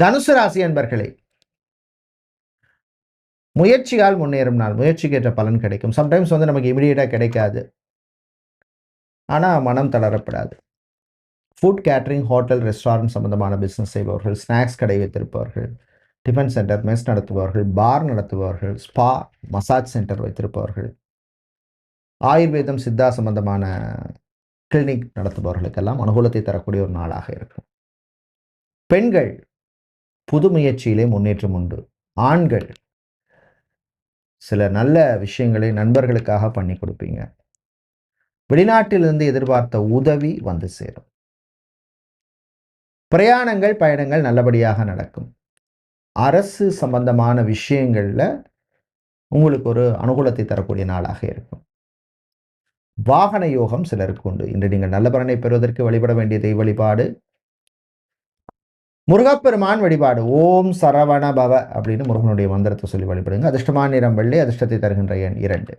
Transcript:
தனுசு ராசி அன்பர்களே முயற்சியால் முன்னேறும் நாள். முயற்சிக்கு ஏற்ற பலன் கிடைக்கும். சம்டைம்ஸ் வந்து நமக்கு இமிடியேட்டாக கிடைக்காது. ஆனால் மனம் தளரப்படாது. ஃபுட் கேட்ரிங் ஹோட்டல் ரெஸ்டாரண்ட் சம்பந்தமான பிஸ்னஸ் செய்பவர்கள் ஸ்நாக்ஸ் கடை வைத்திருப்பவர்கள் டிஃபன் சென்டர் மெஸ் நடத்துபவர்கள் பார் நடத்துபவர்கள் ஸ்பா மசாஜ் சென்டர் வைத்திருப்பவர்கள் ஆயுர்வேதம் சித்தா சம்பந்தமான கிளினிக் நடத்துபவர்களுக்கெல்லாம் அனுகூலத்தை தரக்கூடிய ஒரு நாளாக இருக்கும். பெண்கள் புது முயற்சியிலே முன்னேற்றம் உண்டு. ஆண்கள் சில நல்ல விஷயங்களை நண்பர்களுக்காக பண்ணி கொடுப்பீங்க. வெளிநாட்டிலிருந்து எதிர்பார்த்த உதவி வந்து சேரும். பிரயாணங்கள் பயணங்கள் நல்லபடியாக நடக்கும். அரசு சம்பந்தமான விஷயங்களில் உங்களுக்கு ஒரு அனுகூலத்தை தரக்கூடிய நாளாக இருக்கும். வாகன யோகம் சிலருக்கு உண்டு. இன்று நீங்கள் நல்ல பலனை பெறுவதற்கு வழிபட வேண்டிய தெய்வ வழிபாடு முருகப்பெருமான் வழிபாடு. ஓம் சரவண பவ அப்படின்னு முருகனுடைய மந்திரத்தை சொல்லி வழிபடுங்க. அதிர்ஷ்டமான நிறம் வெள்ளி அதிர்ஷ்டத்தை தருகின்ற எண் இரண்டு.